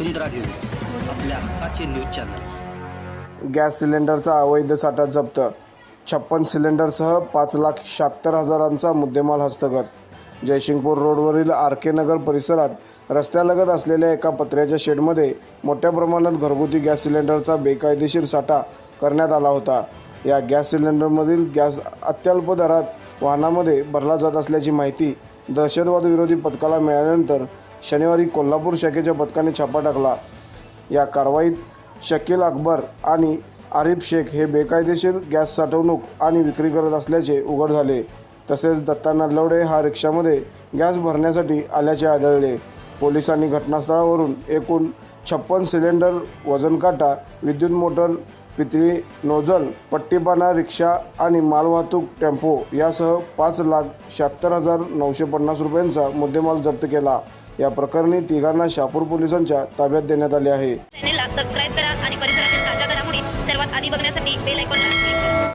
वसुंधरा news आपल्या हक्काचे news channel. Gas सिलेंडरचा अवैध साठा जप्त छप्पन सिलेंडरसह पाच लाख शहात्तर हजारांचा मुद्देमाल हस्तगत. जयसिंगपूर रोडवरील आर के नगर परिसरात रस्त्यालगत असलेल्या एका पत्र्याच्या शेडमध्ये मोठ्या प्रमाणात घरगुती गॅस सिलेंडरचा बेकायदेशीर साठा करण्यात आला होता. या गॅस सिलेंडरमधील गॅस अत्यल्प दरात वाहनामध्ये भरला जात असल्याची माहिती दहशतवाद विरोधी पथकाला मिळाल्यानंतर शनिवारी कोल्हापूर शाखेच्या पथकाने छापा टाकला. या कारवाईत शकील अकबर आणि आरिफ शेख हे बेकायदेशीर गॅस साठवणूक आणि विक्री करत असल्याचे उघड झाले. तसेच दत्ता नल्लवडे हा रिक्षामध्ये गॅस भरण्यासाठी आल्याचे आढळले. पोलिसांनी घटनास्थळावरून एकूण छप्पन सिलेंडर वजनकाटा विद्युत मोटर पितळी नोझल पट्टीपाना रिक्षा आणि मालवाहतूक टेम्पो यासह पाच लाख शहात्तर हजार नऊशे पन्नास रुपयांचा मुद्देमाल जप्त केला. या प्रकरणी तिघांना शहापूर पोलिसांच्या ताब्यात देण्यात आले आहे. चॅनेलला सबस्क्राईब करा आणि परिसरातील ताज्या घडामोडी सर्वात आधी बघण्यासाठी बेल आयकॉनला